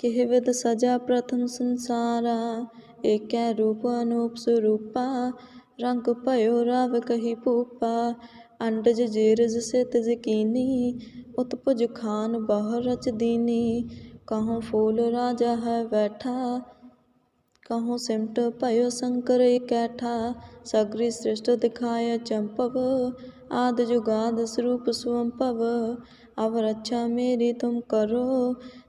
ਕਿਹ ਵਿਦ ਸਜਾ ਪ੍ਰਥਮ ਸੰਸਾਰਾ, ਏਕੈ ਰੂਪ ਅਨੂਪ ਸਰੂਪਾ, ਰੰਗ ਭਇਓ ਰਵ ਕਹੀ ਭੂਪਾ, ਅੰਡਜ ਜੇਰਜ ਸਿਤ ਜਕੀਨੀ, ਉਤਪੁਜ ਖਾਨ ਬਹੁ ਰਚ ਦੀਨੀ, ਕਹੂੰ ਫੂਲ ਰਾਜਾ ਹੈ ਬੈਠਾ, ਕਹੂੰ ਸਿਮਟ ਭਇਓ ਸ਼ੰਕਰ ਇਕੈਠਾ, ਸਗਰੀ ਸ੍ਰਿਸ਼ਟ ਦਿਖਾਇ ਚੰਪਵ, ਆਦ ਜੁਗਾਦ ਸਰੂਪ ਸੁਅੰਪਵ ਅਵ ਰੱਛਾ ਮੇਰੀ ਤੁਮ ਕਰੋ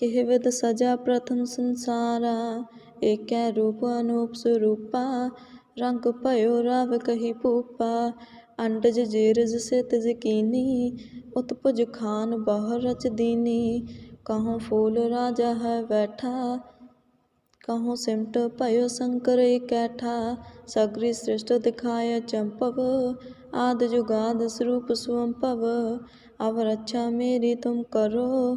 ਕੇਹਵਤ ਸਜਾ ਪ੍ਰਥਮ ਸੰਸਾਰਾ, ਏਕੈ ਰੂਪ ਅਨੂਪ ਸਰੂਪਾ, ਰੰਗ ਭਇਓ ਰਵ ਕਹੀ ਭੂਪਾ, ਅੰਡਜ ਜੀਰਜ ਸਿਤ ਜਕੀਨੀ, ਉਤਪੁਜ ਖਾਨ ਬਾਹਰ ਰਚ ਦੀਨੀ ਕਹਉ ਫੂਲ ਰਾਜਾ ਹੈ ਬੈਠਾ ਕਹਉ ਸਿਮਟ ਭਇਓ ਸੰਕਰ ਇਕੈਠਾ, ਸਗਰੀ ਸ੍ਰਿਸ਼ਟ ਦਿਖਾਇ ਚੰਪਵ, ਆਦ ਜੁਗਾਦ ਸਰੂਪ ਸੁਅੰਭਵ ਅਵ ਰੱਛਾ ਮੇਰੀ ਤੁਮ ਕਰੋ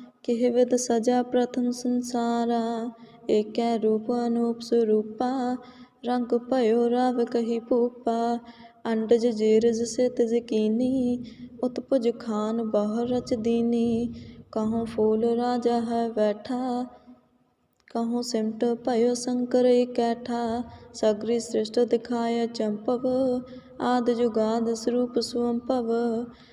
કહેવત સજા પ્રથમ સંસારા એકે રૂપ અનુપ સ્વરૂપા રંગ ભયો રાવ કહી ભૂપા અંડજ જીરજ સિત જકીની ઉતપજ ખાન બહર રચ દીની કહો ફૂલ રાજા હૈ બેઠા કહો સિમટ ભયો શંકર કૈઠા સગરી સૃષ્ટ દિખાય ચંપવ આદ જુગાદ સ્વરૂપ સ્વંભવ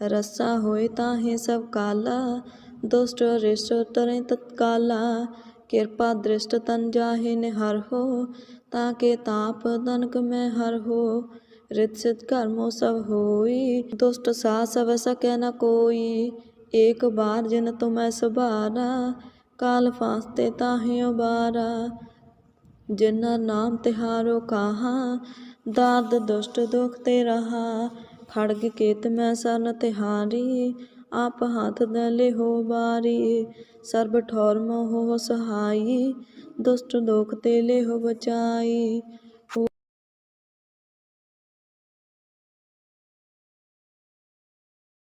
रस्सा होए ताहे सब काला दुष्ट रिष्ट तरे तत्काला कृपा दृष्ट तन जाहे निहर हो ताके ताप दनक में हर हो रित सिद्ध कर्मो सब होई दुष्ट सा सब सके न कोई एक बार जिन तुम्हें सुबारा काल फांसते ताहे उबारा जिन्ना नाम तिहारो कहा दाद दुष्ट दुख ते ਖੜਗ ਕੇਤ ਮੈਂ ਸਰਨ ਤਿਹਾਰੀ, ਆਪ ਹੱਥ ਦਲੇ ਹੋ ਬਾਰੀ ਸਰਬ ਠੌਰ ਮੋਹ ਸਹਾਈ, ਦੁਸ਼ਟ ਲੋਕ ਤੇ ਲੈ ਹੋ ਬਚਾਈ।